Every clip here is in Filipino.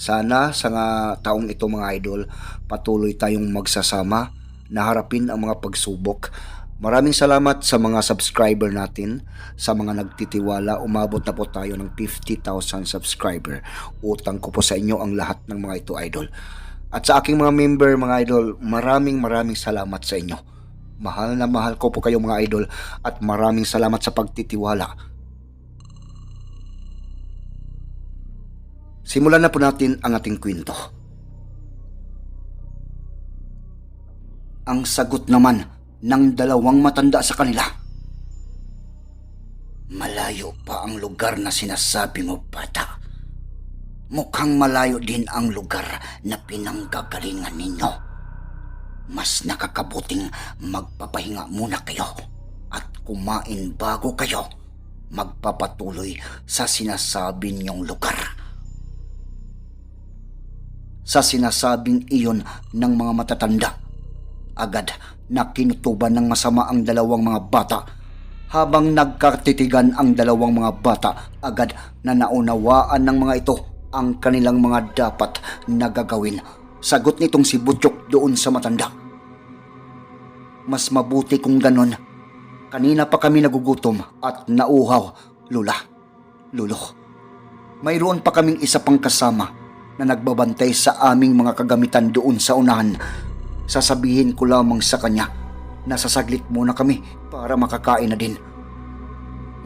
Sana sa nga taong ito mga idol, patuloy tayong magsasama na harapin ang mga pagsubok. Maraming salamat sa mga subscriber natin, sa mga nagtitiwala. Umabot na po tayo ng 50,000 subscriber. Utang ko po sa inyo ang lahat ng mga ito idol. At sa aking mga member mga idol, maraming maraming salamat sa inyo. Mahal na mahal ko po kayo mga idol at maraming salamat sa pagtitiwala. Simulan na po natin ang ating kwento. Ang sagot naman ng dalawang matanda sa kanila. Malayo pa ang lugar na sinasabi mo, bata. Mukhang malayo din ang lugar na pinanggagalingan ninyo. Mas nakakabuting magpapahinga muna kayo at kumain bago kayo magpapatuloy sa sinasabi niyong lugar. Sa sinasabing iyon ng mga matatanda, agad na kinutuban ng masama ang dalawang mga bata habang nagkatitigan ang dalawang mga bata agad na naunawaan ng mga ito ang kanilang mga dapat na gagawin. Sagot nitong si Butchok doon sa matanda. Mas mabuti kung ganon. Kanina pa kami nagugutom at nauhaw, Lula. Lulo. Mayroon pa kaming isa pang kasama na nagbabantay sa aming mga kagamitan doon sa unahan. Sasabihin ko lamang sa kanya na sasaglit muna kami para makakain na din.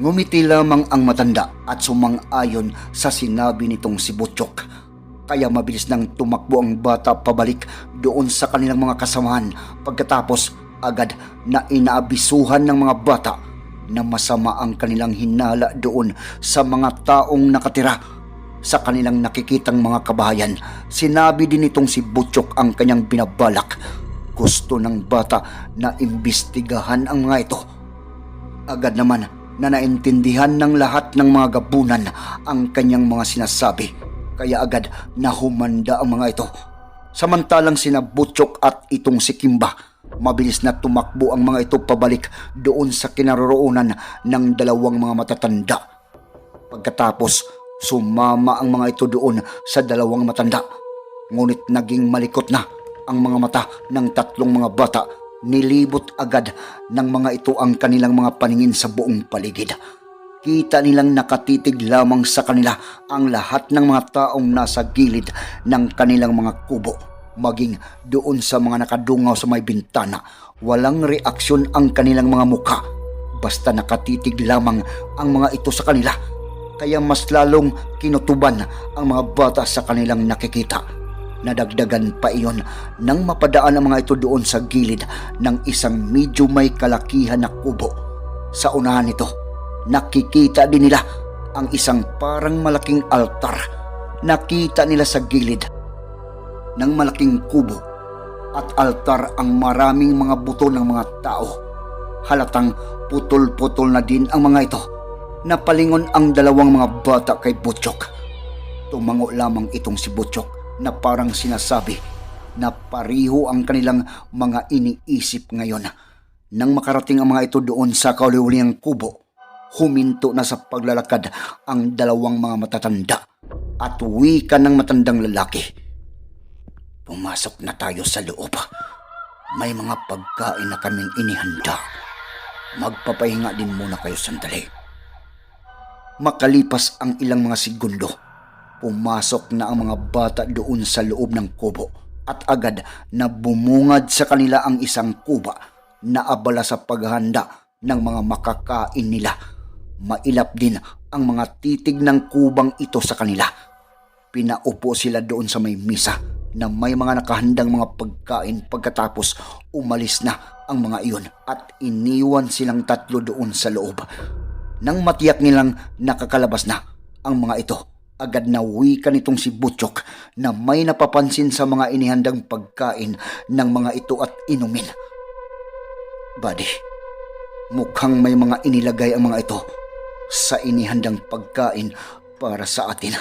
Ngumiti lamang ang matanda at sumang-ayon sa sinabi nitong si Butchok. Kaya mabilis nang tumakbo ang bata pabalik doon sa kanilang mga kasamahan pagkatapos agad na inaabisuhan ng mga bata na masama ang kanilang hinala doon sa mga taong nakatira sa kanilang nakikitang mga kabahayan. Sinabi din nitong si Butchok ang kanyang binabalak. Gusto ng bata na imbestigahan ang mga ito. Agad naman na naintindihan ng lahat ng mga gabunan ang kanyang mga sinasabi. Kaya agad na humanda ang mga ito. Samantalang sina Butchok at itong si Kimba, mabilis na tumakbo ang mga ito pabalik doon sa kinaroroonan ng dalawang mga matatanda. Pagkatapos, sumama ang mga ito doon sa dalawang matanda. Ngunit naging malikot na ang mga mata ng tatlong mga bata nilibot agad ng mga ito ang kanilang mga paningin sa buong paligid. Kita nilang nakatitig lamang sa kanila ang lahat ng mga taong nasa gilid ng kanilang mga kubo. Maging doon sa mga nakadungaw sa may bintana, walang reaksyon ang kanilang mga mukha. Basta nakatitig lamang ang mga ito sa kanila. Kaya mas lalong kinutuban ang mga bata sa kanilang nakikita nadagdagan pa iyon nang mapadaan ang mga ito doon sa gilid ng isang medyo may kalakihan na kubo. Sa unahan nito, nakikita din nila ang isang parang malaking altar. Nakita nila sa gilid ng malaking kubo at altar ang maraming mga buto ng mga tao. Halatang putol-putol na din ang mga ito. Napalingon ang dalawang mga bata kay Butchok. Tumango lamang itong si Butchok na parang sinasabi na pariho ang kanilang mga iniisip ngayon. Nang makarating ang mga ito doon sa kauliwaliang kubo, huminto na sa paglalakad ang dalawang mga matatanda at wika ng matandang lalaki. Pumasok na tayo sa loob. May mga pagkain na kaming inihanda. Magpapahinga din muna kayo sandali. Makalipas ang ilang mga segundo, Pumasok na ang mga bata doon sa loob ng kubo at agad na bumungad sa kanila ang isang kuba na abala sa paghahanda ng mga makakain nila. Mailap din ang mga titig ng kubang ito sa kanila. Pinaupo sila doon sa may misa na may mga nakahandang mga pagkain pagkatapos umalis na ang mga iyon at iniwan silang tatlo doon sa loob. Nang matiyak nilang nakakalabas na ang mga ito, agad na wika nitong si Butchok na may napapansin sa mga inihandang pagkain ng mga ito at inumin. Buddy, mukhang may mga inilagay ang mga ito sa inihandang pagkain para sa atin.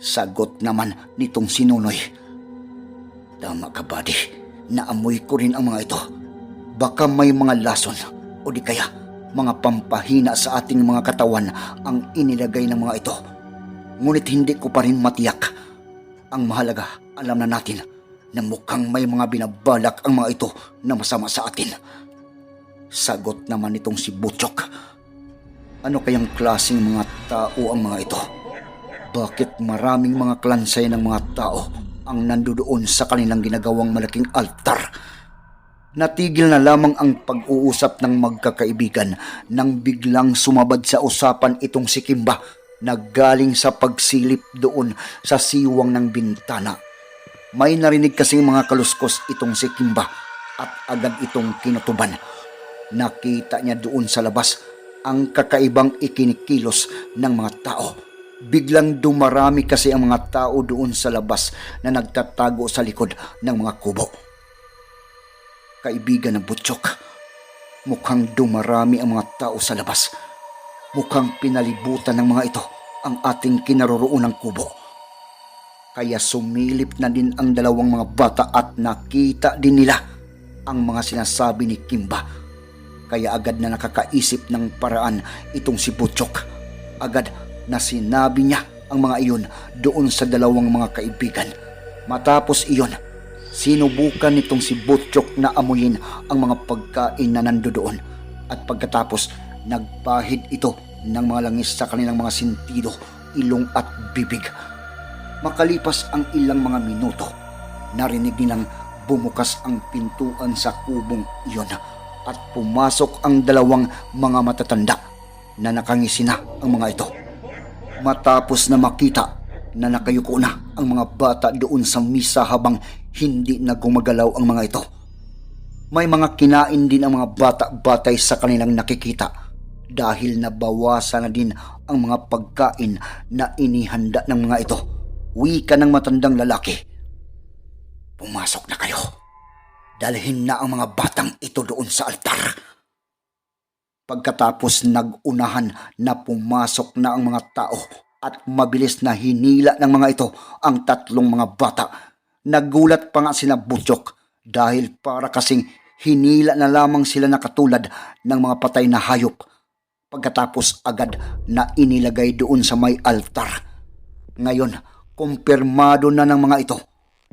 Sagot naman nitong sinunoy. Tama ka, buddy. Naamoy ko rin ang mga ito. Baka may mga lason o di kaya mga pampahina sa ating mga katawan ang inilagay ng mga ito Ngunit hindi ko pa rin matiyak. Ang mahalaga, alam na natin na mukhang may mga binabalak ang mga ito na masama sa atin. Sagot naman itong si Butchok. Ano kayang klaseng mga tao ang mga ito? Bakit maraming mga klansay ng mga tao ang nandoon sa kanilang ginagawang malaking altar? Natigil na lamang ang pag-uusap ng magkakaibigan nang biglang sumabad sa usapan itong si Kimba na galing sa pagsilip doon sa siwang ng bintana. May narinig kasing mga kaluskos itong si Kimba at agad itong kinutuban. Nakita niya doon sa labas ang kakaibang ikinikilos ng mga tao. Biglang dumarami kasi ang mga tao doon sa labas na nagtatago sa likod ng mga kubo. Kaibigan ng Butchok, mukhang dumarami ang mga tao sa labas. Mukhang pinalibutan ng mga ito ang ating kinaroroonang kubo. Kaya sumilip na din ang dalawang mga bata at nakita din nila ang mga sinasabi ni Kimba. Kaya agad na nakakaisip ng paraan itong si Butchok. Agad na sinabi niya ang mga iyon doon sa dalawang mga kaibigan. Matapos iyon, sinubukan nitong si Butchok na amuyin ang mga pagkain na nandoon. At pagkatapos, nagpahid ito ng mga langis sa kanilang mga sentido, ilong at bibig. Makalipas ang ilang mga minuto, narinig nilang bumukas ang pintuan sa kubong iyon at pumasok ang dalawang mga matatanda na nakangisi na ang mga ito. Matapos na makita na nakayuko na ang mga bata doon sa misa habang hindi na gumagalaw ang mga ito. May mga kinain din ang mga bata batay sa kanilang nakikita dahil nabawasan na din ang mga pagkain na inihanda ng mga ito. Wika ng matandang lalaki. Pumasok na kayo. Dalhin na ang mga batang ito doon sa altar. Pagkatapos nagunahan na pumasok na ang mga tao at mabilis na hinila ng mga ito ang tatlong mga bata. Nagulat pa nga sina Butchok dahil para kasing hinila na lamang sila na katulad ng mga patay na hayop pagkatapos agad na inilagay doon sa may altar. Ngayon, kumpirmado na ng mga ito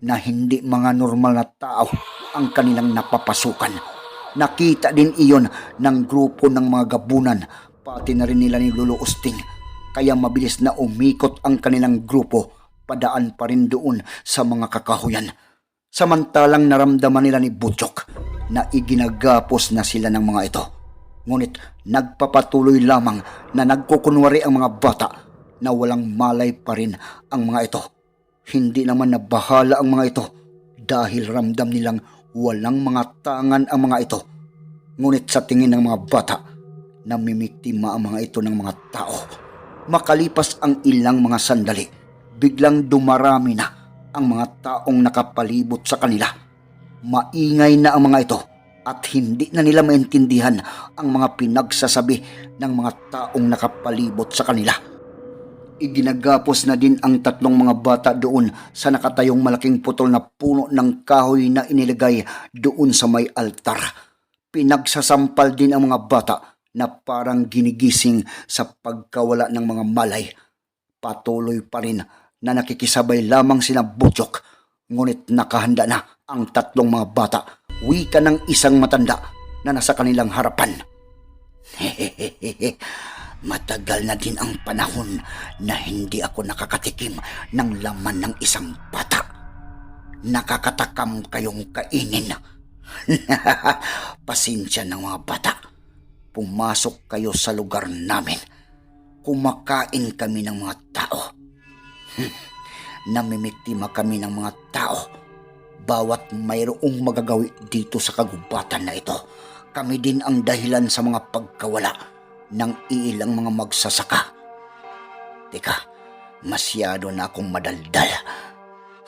na hindi mga normal na tao ang kanilang napapasukan. Nakita din iyon ng grupo ng mga gabunan, pati na rin nila ni Lolo Usting. Kaya mabilis na umikot ang kanilang grupo, padaan pa rin doon sa mga kakahuyan. Samantalang naramdaman nila ni Butchok na iginagapos na sila ng mga ito. Ngunit nagpapatuloy lamang na nagkukunwari ang mga bata na walang malay pa rin ang mga ito. Hindi naman nabahala ang mga ito dahil ramdam nilang walang mga tangan ang mga ito. Ngunit sa tingin ng mga bata, namimiktima ang mga ito ng mga tao. Makalipas ang ilang mga sandali, biglang dumarami na ang mga taong nakapalibot sa kanila. Maingay na ang mga ito at hindi na nila maintindihan ang mga pinagsasabi ng mga taong nakapalibot sa kanila. Iginagapos na din ang tatlong mga bata doon sa nakatayong malaking putol na puno ng kahoy na inilagay doon sa may altar. Pinagsasampal din ang mga bata na parang ginigising sa pagkawala ng mga malay. Patuloy pa rin na nakikisabay lamang sina Butchok, ngunit nakahanda na ang tatlong mga bata wika ng isang matanda na nasa kanilang harapan. Matagal na din ang panahon na hindi ako nakakatikim ng laman ng isang bata. Nakakatakam kayong kainin. Pasensya ng mga bata. Pumasok kayo sa lugar namin. Kumakain kami ng mga tao. Namimiktima kami ng mga tao bawat mayroong magagawi dito sa kagubatan na ito. Kami din ang dahilan sa mga pagkawala ng ilang mga magsasaka. Teka, masyado na akong madaldal.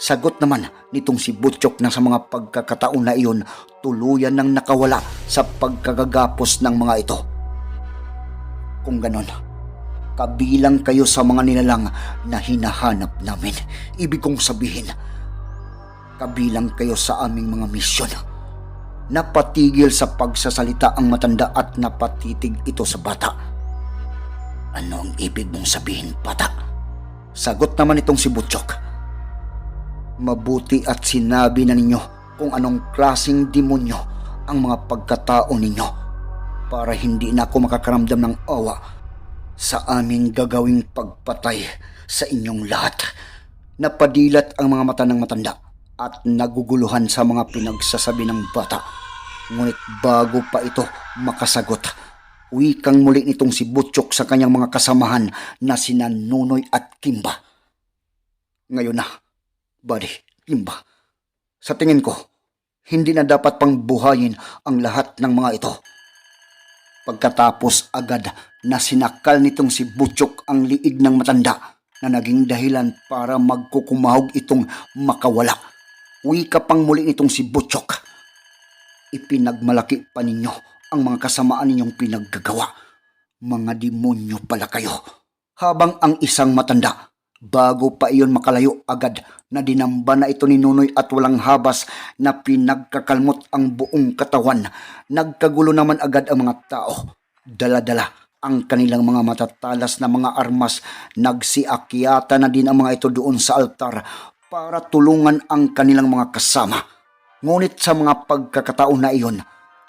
Sagot naman nitong si Butchok na sa mga pagkakataon na iyon tuluyan nang nakawala sa pagkagagapos ng mga ito. Kung ganon, kabilang kayo sa mga nilalang na hinahanap namin. Ibig kong sabihin, kabilang kayo sa aming mga misyon. Napatigil sa pagsasalita ang matanda at napatitig ito sa bata. Ano ang ibig mong sabihin, bata? Sagot naman itong si Butchok. Mabuti at sinabi na ninyo kung anong klasing demonyo ang mga pagkatao ninyo para hindi na ako makakaramdam ng awa sa aming gagawing pagpatay sa inyong lahat. Napadilat ang mga mata ng matanda at naguguluhan sa mga pinagsasabi ng bata. Ngunit bago pa ito makasagot, wikang muli nitong si Butchok sa kanyang mga kasamahan na sina Nunoy at Kimba. Ngayon na, buddy, Kimba, sa tingin ko, hindi na dapat pang buhayin ang lahat ng mga ito. Pagkatapos agad na sinakal nitong si Butchok ang liig ng matanda na naging dahilan para magkukumahog itong makawala. Wika pang muli nitong si Butchok. Ipinagmalaki pa ninyo ang mga kasamaan ninyong pinaggagawa. Mga demonyo pala kayo. Habang ang isang matanda, bago pa iyon makalayo agad na dinamba na ito ni Nunoy at walang habas na pinagkakalmot ang buong katawan. Nagkagulo naman agad ang mga tao. Dala-dala ang kanilang mga matatalas na mga armas. Nagsiakyata na din ang mga ito doon sa altar para tulungan ang kanilang mga kasama. Ngunit sa mga pagkakataon na iyon,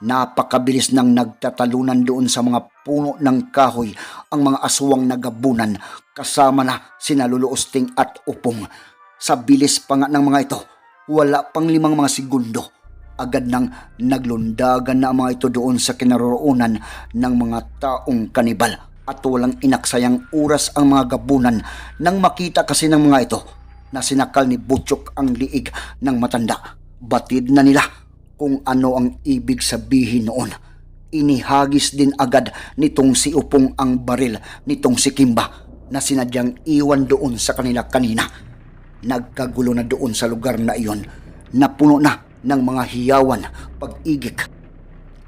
napakabilis nang nagtatalunan doon sa mga puno ng kahoy ang mga aswang nagabunan kasama na sina Luluusting at Upong. Sa bilis pa nga ng mga ito, wala pang limang mga segundo. Agad nang naglundagan na ang mga ito doon sa kinaroroonan ng mga taong kanibal at walang inaksayang oras ang mga gabunan nang makita kasi ng mga ito na sinakal ni Butchok ang liig ng matanda. Batid na nila kung ano ang ibig sabihin noon. Inihagis din agad nitong si Upong ang baril nitong si Kimba na sinadyang iwan doon sa kanila kanina. Nagkagulo na doon sa lugar na iyon na puno na ng mga hiyawan, pag-igik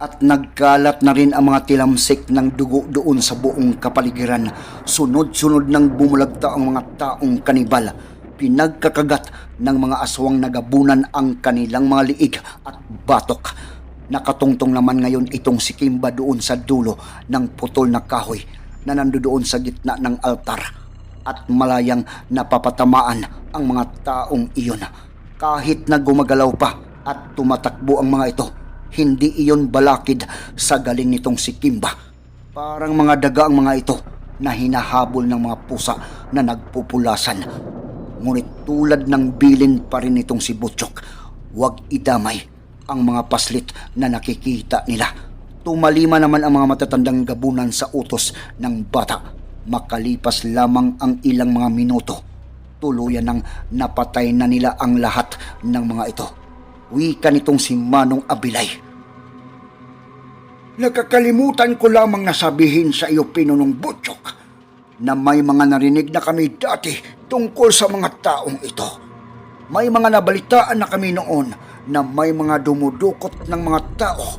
at nagkalat na rin ang mga tilamsik ng dugo doon sa buong kapaligiran. Sunod-sunod nang bumulagta ang mga taong kanibal. Pinagkakagat ng mga aswang nagabunan ang kanilang mga liig at batok. Nakatungtong naman ngayon itong si Kimba doon sa dulo ng putol na kahoy na nandoon sa gitna ng altar at malayang napapatamaan ang mga taong iyon. Kahit na gumagalaw pa at tumatakbo ang mga ito, hindi iyon balakid sa galing nitong si Kimba. Parang mga daga ang mga ito na hinahabol ng mga pusa na nagpupulasan. Ngunit tulad ng bilin pa rin itong si Butchok, huwag idamay ang mga paslit na nakikita nila. Tumalima naman ang mga matatandang gabunan sa utos ng bata. Makalipas lamang ang ilang mga minuto, tuluyan nang napatay na nila ang lahat ng mga ito. Wika nitong si Manong Abilay. Nakakalimutan ko lamang na sabihin sa iyo, Pinunong Butchok, na may mga narinig na kami dati tungkol sa mga taong ito. May mga nabalitaan na kami noon na may mga dumudukot ng mga tao,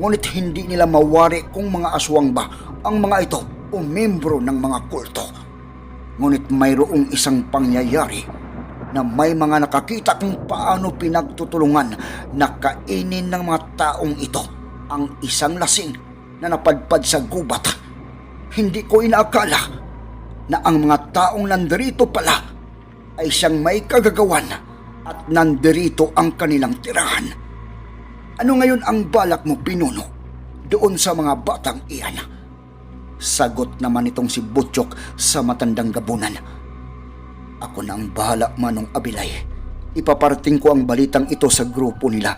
ngunit hindi nila mawari kung mga aswang ba ang mga ito o membro ng mga kulto. Ngunit mayroong isang pangyayari na may mga nakakita kung paano pinagtutulungan na kainin ng mga taong ito ang isang lasing na napadpad sa gubat. Hindi ko inaakala na ang mga taong nandirito pala ay siyang may kagagawan at nandirito ang kanilang tirahan. Ano ngayon ang balak mo, Pinuno, doon sa mga batang iyan? Sagot naman itong si Butchok sa matandang gabunan. Ako na ang bahala, Manong Abilay. Ipaparating ko ang balitang ito sa grupo nila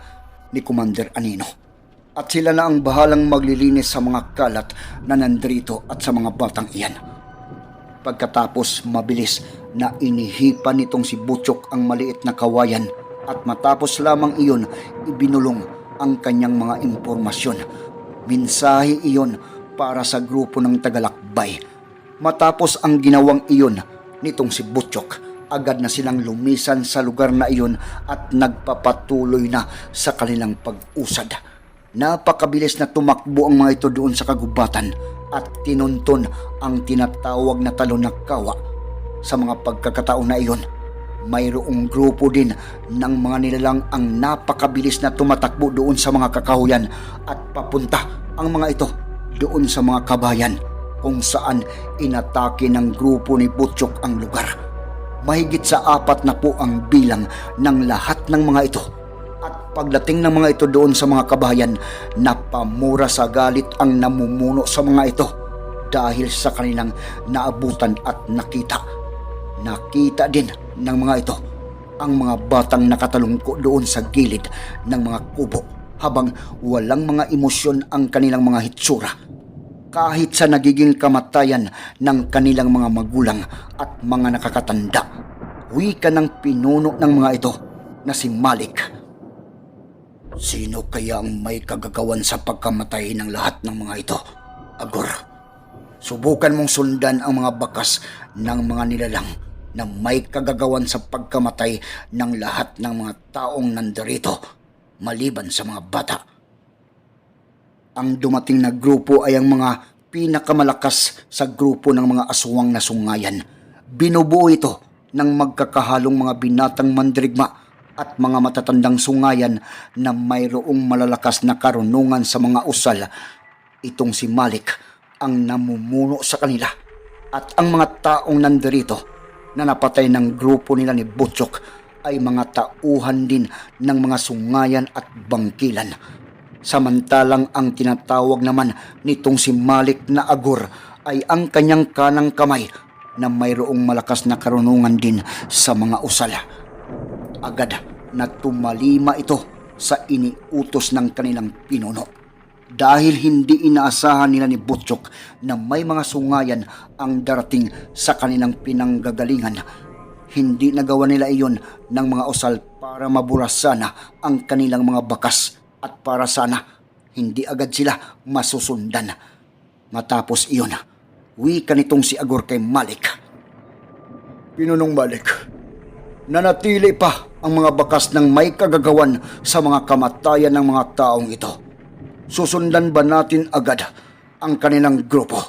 ni Commander Anino. At sila na ang bahalang maglilinis sa mga kalat na nandrito at sa mga batang iyan. Pagkatapos mabilis na inihipan nitong si Butchok ang maliit na kawayan at matapos lamang iyon ibinulong ang kanyang mga impormasyon. Minsahe iyon para sa grupo ng tagalakbay. Matapos ang ginawang iyon nitong si Butchok, agad na silang lumisan sa lugar na iyon at nagpapatuloy na sa kanilang pag-usad. Napakabilis na tumakbo ang mga ito doon sa kagubatan at tinunton ang tinatawag na talon na kawa. Sa mga pagkakataon na iyon, mayroong grupo din ng mga nilalang ang napakabilis na tumatakbo doon sa mga kakahuyan at papunta ang mga ito doon sa mga kabayan kung saan inatake ng grupo ni Butchok ang lugar. Mahigit sa apat na po ang bilang ng lahat ng mga ito. At pagdating ng mga ito doon sa mga kabahayan, napamura sa galit ang namumuno sa mga ito dahil sa kanilang naabutan at nakita. Nakita din ng mga ito ang mga batang nakatalungko doon sa gilid ng mga kubo habang walang mga emosyon ang kanilang mga hitsura kahit sa nagiging kamatayan ng kanilang mga magulang at mga nakakatanda. Wika ng pinuno ng mga ito na si Malik. Sino kaya ang may kagagawan sa pagkamatay ng lahat ng mga ito? Agor, subukan mong sundan ang mga bakas ng mga nilalang na may kagagawan sa pagkamatay ng lahat ng mga taong nandarito maliban sa mga bata. Ang dumating na grupo ay ang mga pinakamalakas sa grupo ng mga aswang na sungayan. Binubuo ito ng magkakahalong mga binatang mandirigma at mga matatandang sungayan na mayroong malalakas na karunungan sa mga usal. Itong si Malik ang namumuno sa kanila at ang mga taong nandirito na napatay ng grupo nila ni Butchok ay mga tauhan din ng mga sungayan at bangkilan. Samantalang ang tinatawag naman nitong si Malik na Agor ay ang kanyang kanang kamay na mayroong malakas na karunungan din sa mga usala. Agad na tumalima ito sa iniutos ng kanilang pinuno. Dahil hindi inaasahan nila ni Butchok na may mga sungayan ang darating sa kanilang pinanggagalingan, hindi nagawa nila iyon ng mga usal para maburas sana ang kanilang mga bakas at para sana hindi agad sila masusundan. Matapos iyon, wika nitong si Agor kay Malik. Pinunong Malik, nanatili pa ang mga bakas ng may kagagawan sa mga kamatayan ng mga taong ito. Susundan ba natin agad ang kanilang grupo?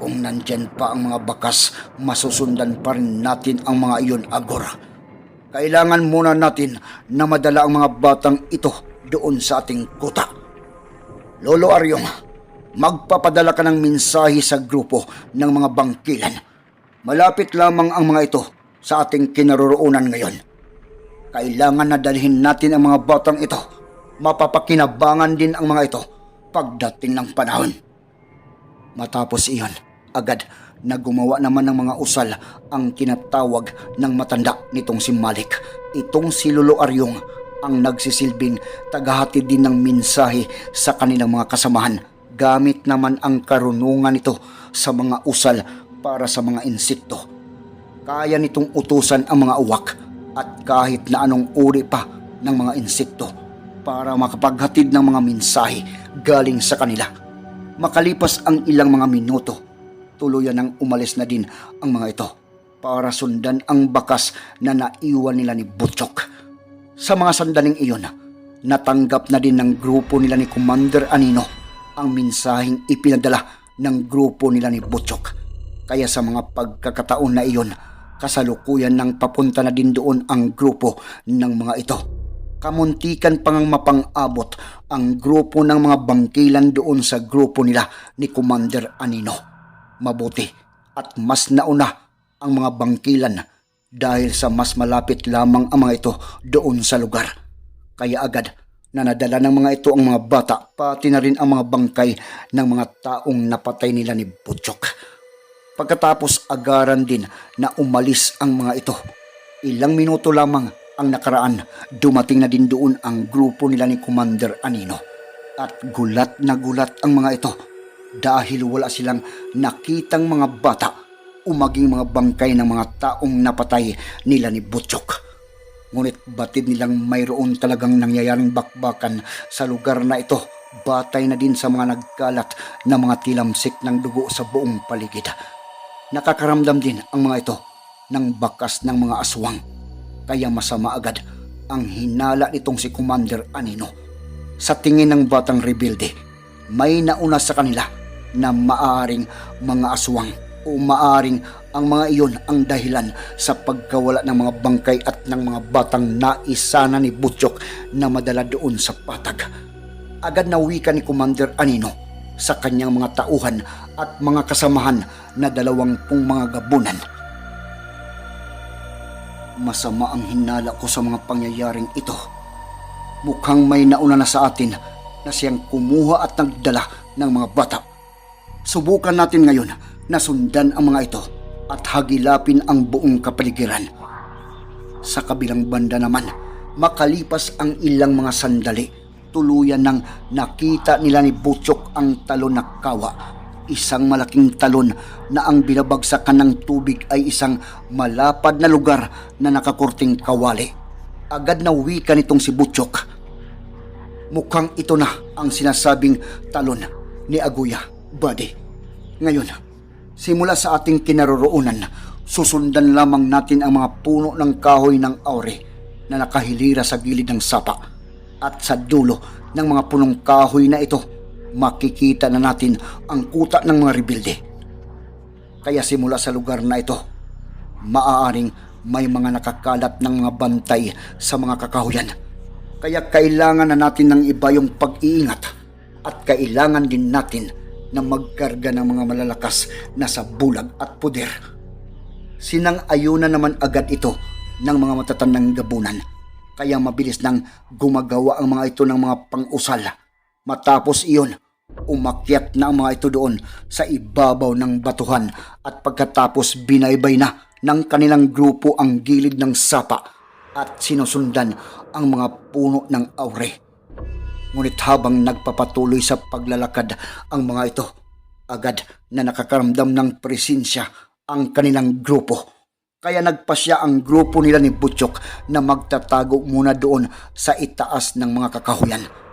Kung nandyan pa ang mga bakas, masusundan pa rin natin ang mga iyon, Agor. Kailangan muna natin na madala ang mga batang ito doon sa ating kuta. Lolo Aryong, magpapadala ka ng mensahe sa grupo ng mga bangkilan. Malapit lamang ang mga ito sa ating kinaroroonan ngayon. Kailangan na dalhin natin ang mga batang ito. Mapapakinabangan din ang mga ito pagdating ng panahon. Matapos iyon, agad na gumawa naman ng mga usal ang kinatawag ng matanda nitong si Malik. Itong si Lolo Aryong ang nagsisilbing tagahatid din ng mensahe sa kanilang mga kasamahan gamit naman ang karunungan nito sa mga usal para sa mga insekto. Kaya nitong utusan ang mga uwak at kahit na anong uri pa ng mga insekto para makapaghatid ng mga mensahe galing sa kanila. Makalipas ang ilang mga minuto, tuluyan nang umalis na din ang mga ito para sundan ang bakas na naiwan nila ni Butchok. Sa mga sandaling iyon, natanggap na din ng grupo nila ni Commander Anino ang mensaheng ipinadala ng grupo nila ni Butchok. Kaya sa mga pagkakataon na iyon, kasalukuyan nang papunta na din doon ang grupo ng mga ito. Kamuntikan pang mapang-abot ang grupo ng mga bangkilan doon sa grupo nila ni Commander Anino. Mabuti at mas nauna ang mga bangkilan dahil sa mas malapit lamang ang mga ito doon sa lugar. Kaya agad na nadala ng mga ito ang mga bata pati na rin ang mga bangkay ng mga taong napatay nila ni Butchok. Pagkatapos agaran din na umalis ang mga ito. Ilang minuto lamang ang nakaraan, dumating na din doon ang grupo nila ni Commander Anino. At gulat na gulat ang mga ito dahil wala silang nakitang mga bata o maging mga bangkay ng mga taong napatay nila ni Butchok. Ngunit batid nilang mayroon talagang nangyayaring bakbakan sa lugar na ito batay na din sa mga nagkalat na mga tilamsik ng dugo sa buong paligid. Nakakaramdam din ang mga ito ng bakas ng mga aswang. Kaya masama agad ang hinala nitong si Commander Anino. Sa tingin ng batang rebelde, may nauna sa kanila na maaring mga aswang o maaring ang mga iyon ang dahilan sa pagkawala ng mga bangkay at ng mga batang naisana ni Butchok na madala doon sa patag. Agad na ni Commander Anino sa kanyang mga tauhan at mga kasamahan na dalawampung mga gabunan. Masama ang hinala ko sa mga pangyayaring ito. Mukhang may nauna na sa atin na siyang kumuha at nagdala ng mga bata. Subukan natin ngayon na sundan ang mga ito at hagilapin ang buong kapaligiran. Sa kabilang banda naman, makalipas ang ilang mga sandali, tuluyan nang nakita nila ni Butchok ang talon na kawa. Isang malaking talon na ang binabagsakan ng tubig ay isang malapad na lugar na nakakurting kawali. Agad na wika nitong si Butchok. Mukhang ito na ang sinasabing talon ni Aguya, buddy. Ngayon, simula sa ating kinaroroonan, susundan lamang natin ang mga puno ng kahoy ng aure na nakahilira sa gilid ng sapa. At sa dulo ng mga punong kahoy na ito, makikita na natin ang kuta ng mga rebilde. Kaya simula sa lugar na ito, maaaring may mga nakakalat ng mga bantay sa mga kakahuyan. Kaya kailangan na natin ng iba yung pag-iingat at kailangan din natin na magkarga ng mga malalakas na sa bulag at puder. Sinang-ayunan naman agad ito ng mga matatandang gabunan. Kaya mabilis nang gumagawa ang mga ito ng mga pang-usal. Matapos iyon, umakyat na ang mga ito doon sa ibabaw ng batuhan at pagkatapos binaybay na ng kanilang grupo ang gilid ng sapa at sinusundan ang mga puno ng aure. Ngunit habang nagpapatuloy sa paglalakad ang mga ito, agad na nakakaramdam ng presensya ang kanilang grupo. Kaya nagpasya ang grupo nila ni Butchok na magtatago muna doon sa itaas ng mga kakahuyan.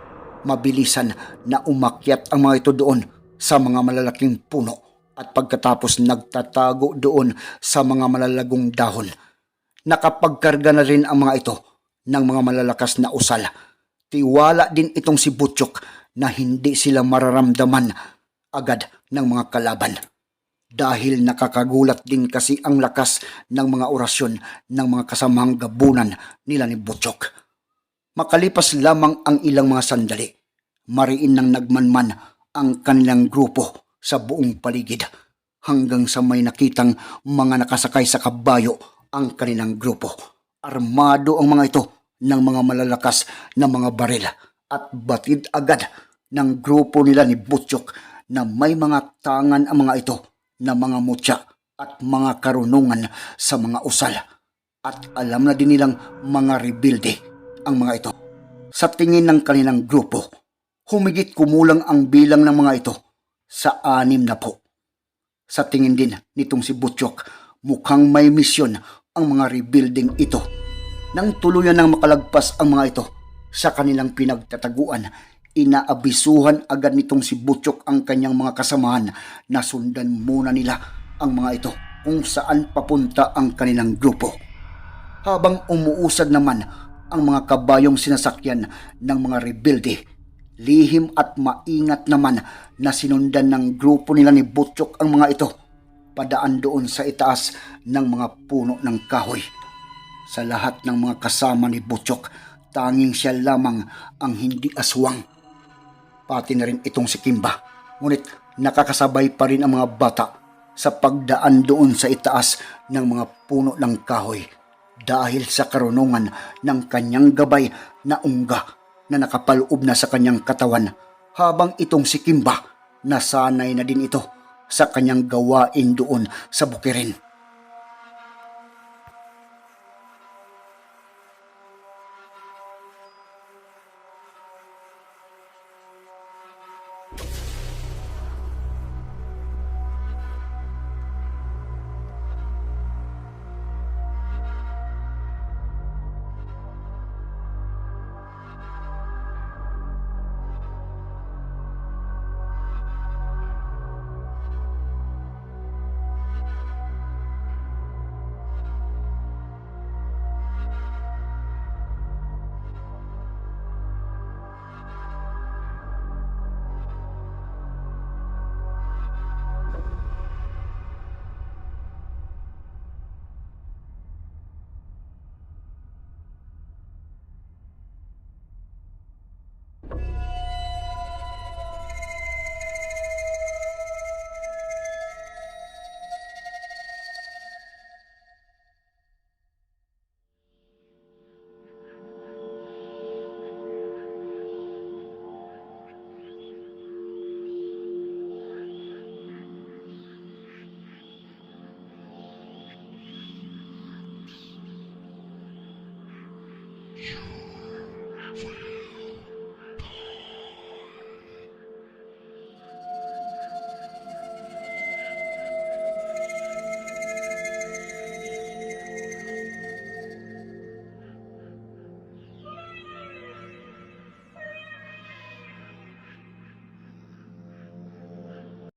Mabilisan na umakyat ang mga ito doon sa mga malalaking puno at pagkatapos nagtatago doon sa mga malalagong dahon. Nakapagkarga na rin ang mga ito ng mga malalakas na usal. Tiwala din itong si Butchok na hindi sila mararamdaman agad ng mga kalaban. Dahil nakakagulat din kasi ang lakas ng mga orasyon ng mga kasamang gabunan nila ni Butchok. Makalipas lamang ang ilang mga sandali, mariin nang nagmanman ang kanilang grupo sa buong paligid hanggang sa may nakitang mga nakasakay sa kabayo ang kanilang grupo. Armado ang mga ito ng mga malalakas na mga baril at batid agad ng grupo nila ni Butchok na may mga tangan ang mga ito na mga mutya at mga karunungan sa mga usal. At alam na din nilang mga rebuilde ang mga ito. Sa tingin ng kanilang grupo, humigit kumulang ang bilang ng mga ito sa anim na po. Sa tingin din nitong si Butchok, mukhang may misyon ang mga rebuilding ito. Nang tuluyan ng makalagpas ang mga ito sa kanilang pinagtataguan, inaabisuhan agad nitong si Butchok ang kanyang mga kasamahan na sundan muna nila ang mga ito kung saan papunta ang kanilang grupo. Habang umuusad naman ang mga kabayong sinasakyan ng mga rebelde, lihim at maingat naman na sinundan ng grupo nila ni Butchok ang mga ito padaan doon sa itaas ng mga puno ng kahoy. Sa lahat ng mga kasama ni Butchok, tanging siya lamang ang hindi aswang. Pati na rin itong si Kimba. Ngunit nakakasabay pa rin ang mga bata sa pagdaan doon sa itaas ng mga puno ng kahoy dahil sa karunungan ng kanyang gabay na ungga na nakapaloob na sa kanyang katawan habang itong si Kimba nasanay na din ito sa kanyang gawain doon sa bukirin.